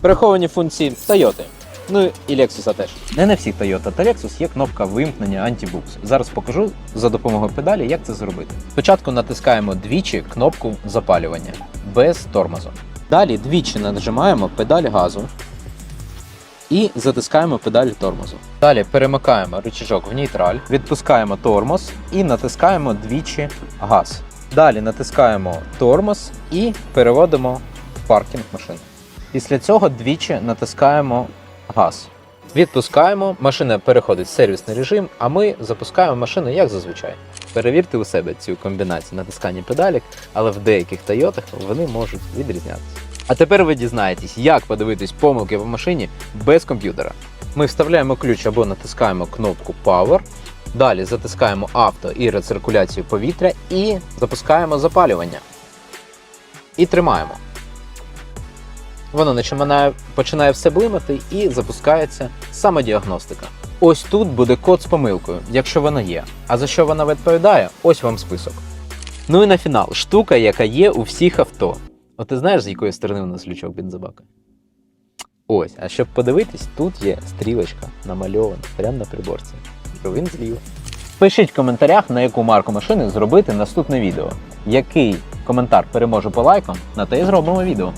Приховані функції Toyota. Ну і Lexus теж. Не на всіх Toyota та Lexus є кнопка вимкнення Anti-Books. Зараз покажу за допомогою педалі, як це зробити. Спочатку натискаємо двічі кнопку запалювання без тормозу. Далі двічі нажимаємо педаль газу і затискаємо педаль тормозу. Далі перемикаємо рычажок в нейтраль, відпускаємо тормоз і натискаємо двічі газ. Далі натискаємо тормоз і переводимо в паркінг машини. Після цього двічі натискаємо газ. Відпускаємо, машина переходить в сервісний режим, а ми запускаємо машину як зазвичай. Перевірте у себе цю комбінацію натискання педалік, але в деяких Тойотах вони можуть відрізнятися. А тепер ви дізнаєтесь, як подивитись помилки в машині без комп'ютера. Ми вставляємо ключ або натискаємо кнопку Power, далі затискаємо авто і рециркуляцію повітря і запускаємо запалювання. І тримаємо. Воно починає, починає все блимати і запускається самодіагностика. Ось тут буде код з помилкою, якщо вона є. А за що вона відповідає, ось вам список. Ну і на фінал штука, яка є у всіх авто. От ти знаєш, з якої сторони у нас лючок бензобака? Ось, а щоб подивитись, тут є стрілочка намальована прямо на приборці. Він зліва. Пишіть в коментарях, на яку марку машини зробити наступне відео. Який коментар переможе по лайкам, на те і зробимо відео.